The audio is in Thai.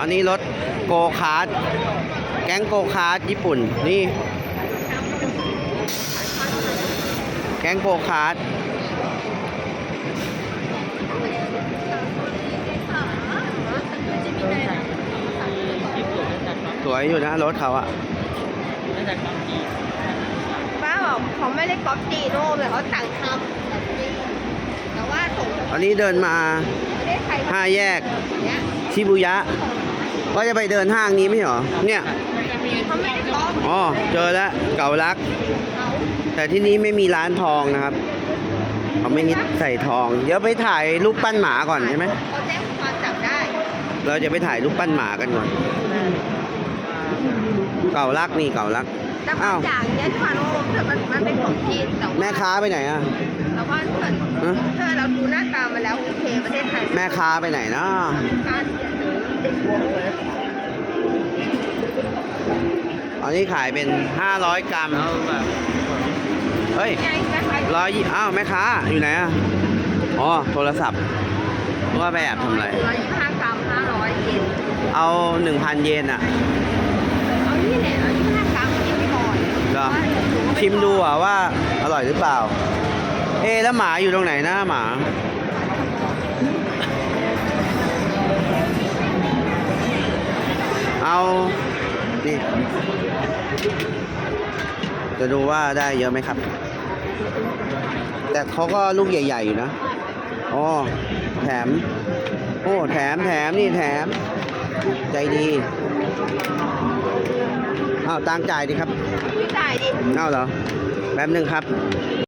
อันนี้รถโกคาร์ดแก๊งโกคาร์ดญี่ปุ่นนี่ แก๊งโกคาร์ดสวยอยู่นะรถเขาอะป้าบอกเขาไม่ได้ก๊อปจีโน่เลยเขาสั่งทำแต่ว่าส่งอันนี้เดินมาประเทศไทยห้าแยกเนี้ย ชิบุยะว่าจะไปเดินห้างนี้ไม่ใช่เหรอ เนี่ยอ๋อเจอแล้วเก่ารัก แต่ที่นี้ไม่มีร้านทองนะครับเขาไม่ฮิตใส่ทอง เดี๋ยวไปถ่ายรูปปั้นหมาก่อนใช่ไหมเขาแจ้งความจับได้เราจะไปถ่ายรูปปั้นหมากันก่อน เก่ารักนี่เก่ารัก แต่บาอ้างวอย่างเนี้ยที่มันโอ้เธอมันมันเป็นของจีนแต่ว่าแม่ค้าไปไหนอะแต่ว่าเธอฮะ เธอเราดูหน้าตามาแล้วโอเคประเทศไทยแม่ค้าไปไหนนะการอันนี้ขายเป็น 500 กรัมเฮ้ยไงแม่ค้าร้อยยี่อ้าวแม่ค้าอยู่ไหนอะ อ๋อโทรศัพท์ว่าไปแอบทำอะไร ร้อยยี่สิบห้ากรัมห้าร้อยเยนเอา 1,000 เยนอะ เอานี่แหละร้อยยี่สิบห้ากรัมกินไปก่อน เหรอ ชิมดูอะว่าอร่อยหรือเปล่า เอ๊แล้วหมาอยู่ตรงไหนนะหมาเอานี่จะดูว่าได้เยอะไหมครับ แต่เขาก็ลูกใหญ่ ๆ อยู่นะอ๋อแถม โอ้ แถมแถมนี่แถม ใจดีอ้าวตังค์จ่ายดีครับพี่จ่ายดิเอาเหรอแป๊บหนึ่งครับ